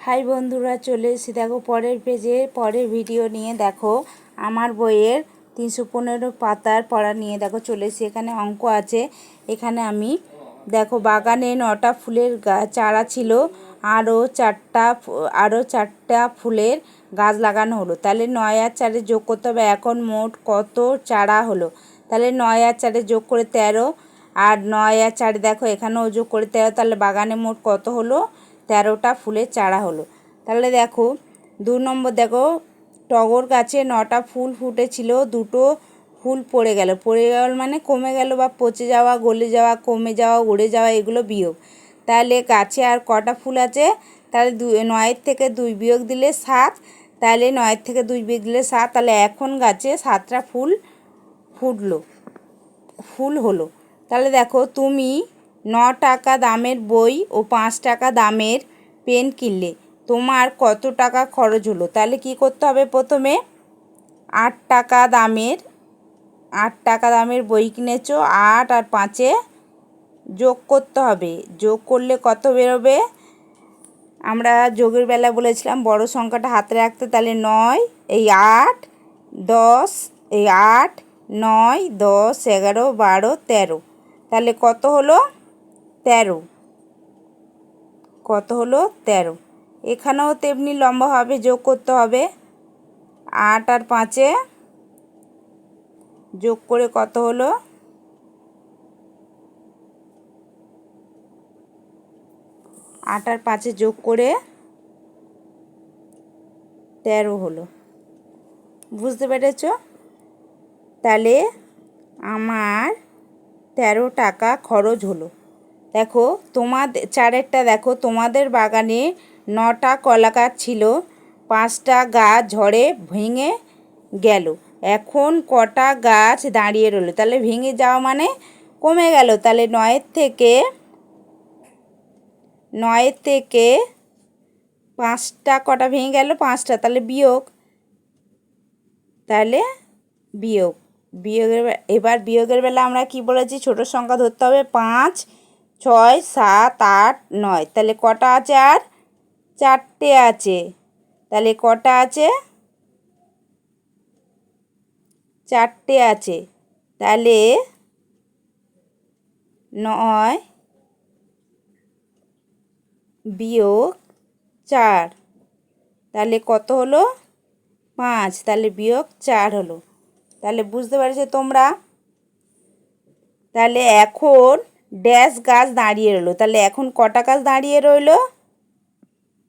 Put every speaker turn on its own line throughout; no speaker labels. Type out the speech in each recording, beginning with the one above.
High বন্ধুরা, চলে এসেছি। দেখো, পরের পেজে, পরের ভিডিও নিয়ে। দেখো, আমার বইয়ের তিনশো পনেরো পাতার পড়া নিয়ে। দেখো, চলে এসেছি। এখানে অঙ্ক আছে। এখানে আমি, দেখো, বাগানে নটা ফুলের চারা ছিল। আরও চারটা আরও চারটা ফুলের গাছ লাগানো হলো। তাহলে নয় আর চারে যোগ করতে হবে। এখন মোট কত চারা হলো? তাহলে নয় আর চারে যোগ করে তেরো। আর নয় আর চারে, দেখো, এখানেও যোগ করে তেরো। তাহলে বাগানে মোট কত হলো? তেরোটা ফুলের চারা হলো। তাহলে দেখো, দু নম্বর দেখো, টগর গাছে নটা ফুল ফুটেছিল, দুটো ফুল পড়ে গেল। পড়ে গেল মানে কমে গেল বা পচে যাওয়া, গলে যাওয়া, কমে যাওয়া, উড়ে যাওয়া, এগুলো বিয়োগ। তাহলে গাছে আর কটা ফুল আছে? তাহলে দু নয়ের থেকে দুই বিয়োগ দিলে সাত, তাহলে নয়ের থেকে দুই বিয়োগ দিলে সাত, তাহলে এখন গাছে সাতটা ফুল ফুটলো, ফুল হলো। তাহলে দেখো, তুমি ন টাকা দামের বই ও পাঁচ টাকা দামের পেন কিনলে তোমার কত টাকা খরচ হলো? তাহলে কি করতে হবে প্রথমে? আট টাকা দামের আট টাকা দামের বই কিনেছো, আট আর পাঁচে যোগ করতে হবে। যোগ করলে কত বেরোবে? আমরা যোগের বেলা বলেছিলাম, বড় সংখ্যাটা হাতে রাখতে, তাহলে নয়, এই আট, দশ, এই আট, নয়, দশ, এগারো, বারো, তেরো। তাহলে কত হলো? তেরো। কত হলো? তেরো। এখানেও তেমনি লম্বা হবে, যোগ করতে হবে। আট আর পাঁচে যোগ করে কত হলো? আট আর পাঁচে যোগ করে তেরো হলো। বুঝতে পেরেছ? তাহলে আমার তেরো টাকা খরচ হলো। দেখো তোমাদের চারেরটা দেখো, তোমাদের বাগানে নটা কলা গাছ ছিল, পাঁচটা গাছ ঝড়ে ভেঙে গেল। এখন কটা গাছ দাঁড়িয়ে রইল। তাহলে ভেঙে যাওয়া মানে কমে গেল। তাহলে নয়ের থেকে নয়ের থেকে পাঁচটা, কটা ভেঙে গেল? পাঁচটা। তাহলে বিয়োগ। তাহলে বিয়োগ। বিয়োগের, এবার বিয়োগের বেলা আমরা কি বলেছি? ছোট সংখ্যা ধরতে হবে। পাঁচ ছয়, সাত, আট, নয়। তাহলে কটা আছে আর? চারটে আছে। তাহলে কটা আছে? চারটে আছে। তাহলে নয় বিয়োগ চার। তাহলে কত হলো? পাঁচ। তাহলে বিয়োগ চার হলো। তাহলে বুঝতে পারছ তোমরা? তাহলে এখন ড্যাশ গাছ দাঁড়িয়ে রইল। তাহলে এখন কটা গাছ দাঁড়িয়ে রইল?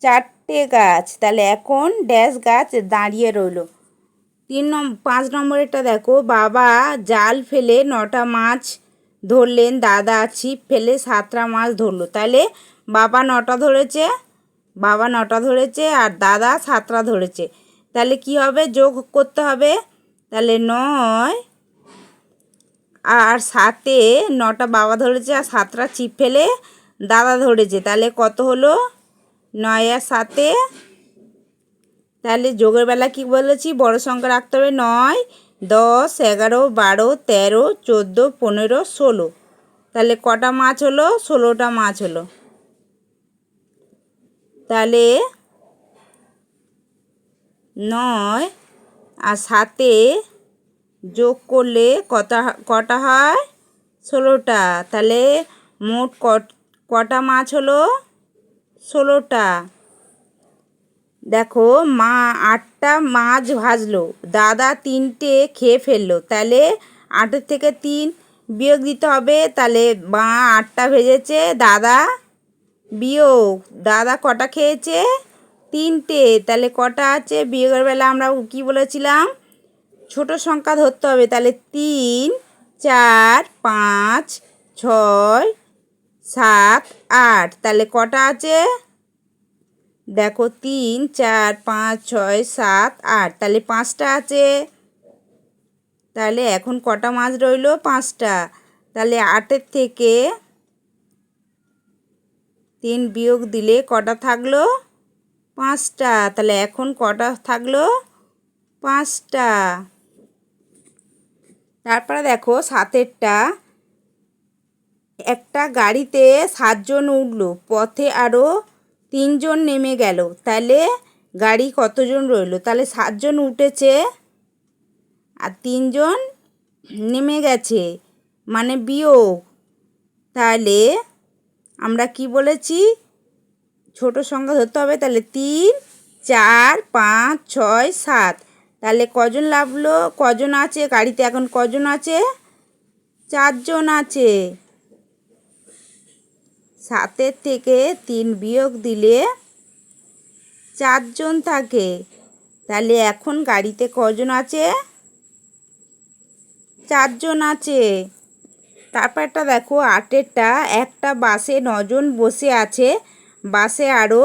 চারটে গাছ। তাহলে এখন ড্যাশ গাছ দাঁড়িয়ে রইল। তিন নম, পাঁচ নম্বরেরটা দেখো। বাবা জাল ফেলে নটা মাছ ধরলেন, দাদা ছিপ ফেলে সাতটা মাছ ধরলো। তাহলে বাবা নটা ধরেছে, বাবা নটা ধরেছে আর দাদা সাতটা ধরেছে। তাহলে কি হবে? যোগ করতে হবে। তাহলে নয় আর সাতে নটা বাবা ধরেছে আর সাতটা চিপ ফেলে দাদা ধরেছে। তাহলে কত হলো? নয় আর সাতে? তাহলে যোগের বেলা কি বলেছি? বড় সংখ্যা রাখতে হবে নয়, দশ, এগারো, বারো, তেরো, চোদ্দ, পনেরো, ষোলো। তাহলে কটা মাছ হলো? ষোলোটা মাছ হলো। তাহলে নয় আর সাতে যোগ করলে কটা কটা হয়? ষোলোটা। তাহলে মোট কট- কটা মাছ হলো? ষোলোটা। দেখো, মা, আটটা মাছ ভাজলো। দাদা তিনটে খেয়ে ফেলল। তাহলে আটের থেকে তিন বিয়োগ দিতে হবে। তাহলে মা আটটা ভেজেছে, দাদা বিয়োগ। দাদা কটা খেয়েছে? তিনটে। তাহলে কটা আছে? বিয়োগের বেলা আমরা কি বলেছিলাম? ছোট সংখ্যা ধরতে হবে, তাহলে তিন, চার, পাঁচ, ছয়, সাত, আট। তাহলে কটা আছে? দেখো, তিন, চার, পাঁচ, ছয়, সাত, আট। তাহলে পাঁচটা আছে। তাহলে এখন কটা মাছ রইল? পাঁচটা। তাহলে আটের থেকে তিন বিয়োগ দিলে কটা থাকল? পাঁচটা। তাহলে এখন কটা থাকল? পাঁচটা। তারপরে দেখো সাতেরটা। একটা গাড়িতে সাতজন উঠল, পথে আরও তিনজন নেমে গেল। তাহলে গাড়ি কতজন রইল? তাহলে সাতজন উঠেছে আর তিনজন নেমে গেছে মানে বিয়োগ। তাহলে আমরা কি বলেছি? ছোট সংখ্যা ধরতে হবে, তাহলে তিন, চার, পাঁচ, ছয়, সাত। তাহলে কজন লাভলো কজন আছে? গাড়িতে এখন কজন আছে? চারজন আছে। সাতের থেকে তিন বিয়োগ দিলে চারজন থাকে। তাহলে এখন গাড়িতে কজন আছে? চারজন আছে। তারপরটা দেখো, আটেরটা। একটা বাসে নজন বসে আছে। বাসে আরও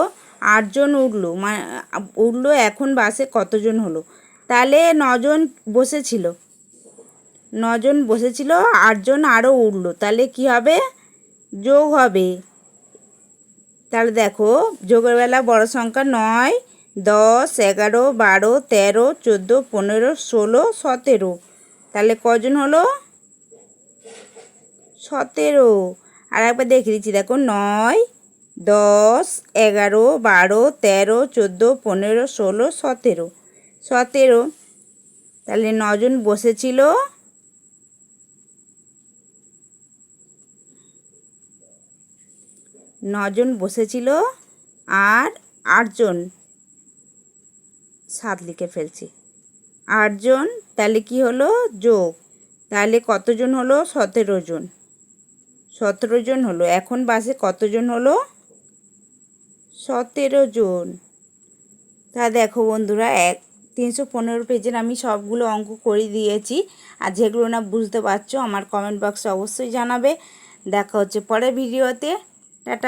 আটজন উঠল। মানে উঠল, এখন বাসে কতজন হলো? তাহলে নজন বসেছিল। নজন বসেছিল, আটজন আরও উঠল তাহলে কি হবে? যোগ হবে। তাহলে দেখো, যোগের বেলা বড় সংখ্যা নয়, দশ, এগারো, বারো, তেরো, চোদ্দ, পনেরো, ষোলো, সতেরো। তাহলে কজন হলো? সতেরো। আর একবার দেখে দিচ্ছি, দেখো, নয়, দশ, এগারো, বারো, তেরো, চোদ্দ, পনেরো, ষোলো, সতেরো। সতেরো। তাহলে নজন বসেছিল। নজন বসেছিল আর আটজন। সাত লিখে ফেলছি। আটজন, তাহলে কি হলো? যোগ। তাহলে কতজন হলো? সতেরো জন সতেরো জন হলো। এখন বাসে কতজন হলো? সতেরো জন তা দেখো বন্ধুরা, এক তিনশো পনেরো পেজের আমি সবগুলো অঙ্ক করে দিয়েছি। আর যেগুলো না বুঝতে পারছ, আমার কমেন্ট বক্সে অবশ্যই জানাবে। দেখা হচ্ছে পরের ভিডিওতে টাটা।